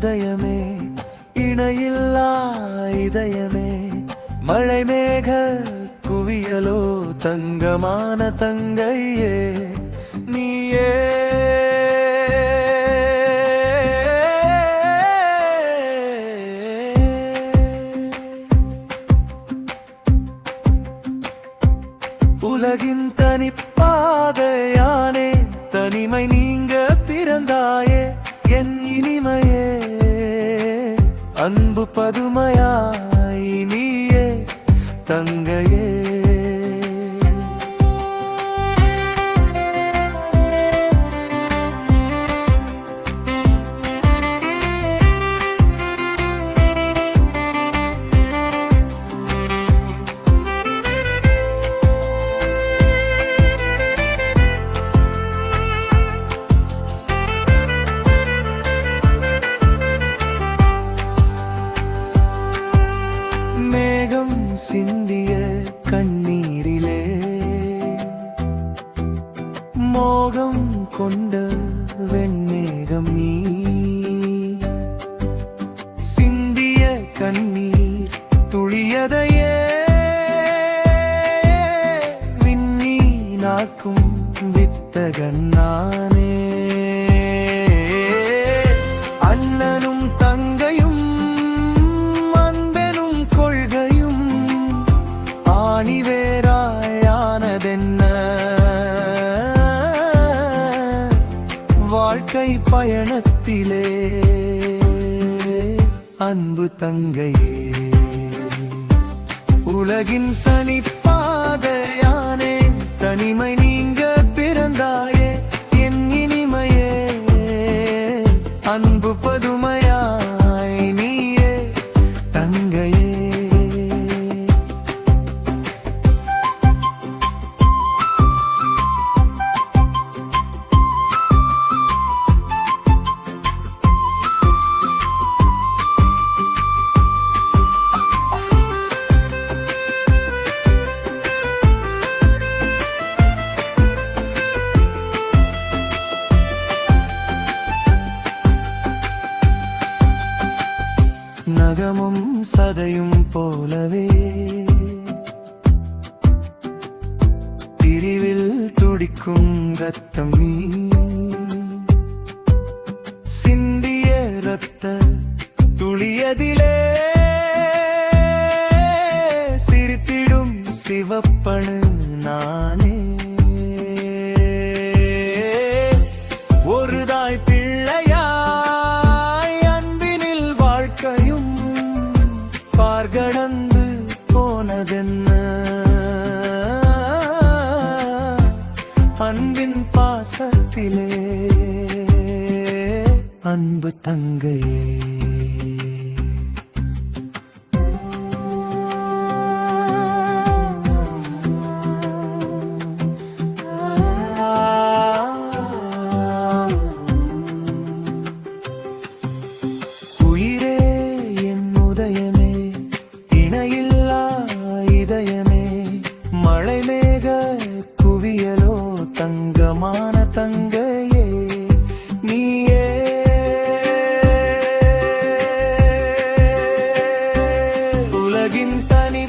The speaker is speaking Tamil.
உதயமே இணையில்லா இதயமே. மழை மேக குவியலோ தங்கமான தங்கையே நீயே. உலகின் தனிப்பாதையானே தனிமை நீங்க பிறந்தாய். அன்பு மேகம் சிந்திய கண்ணீரிலே. மோகம் கொண்ட வெண்மேகம் நீ. சிந்திய கண்ணீர் துளியதையே. விண்ணீனாக்கும் வித்தகன் நான். வாழ்க்கை பயணத்திலே அன்பு தங்கையே. உலகின் தனிப்பாதையானே தனிமை நீங்க பிறந்தாயே என் இனிமையே. அன்பு பதுமையாய் நீயே தங்கையே. நகமும் சதையும் போலவே. பிரிவில் துடிக்கும் ரத்தம் நீ. சிந்திய ரத்த துளியதிலே. சிரித்திடும் சிவப்பணு நானே. கடந்து போனதென்ன? அன்பின் பாசத்திலே அன்பு தங்கையே. ತನಿ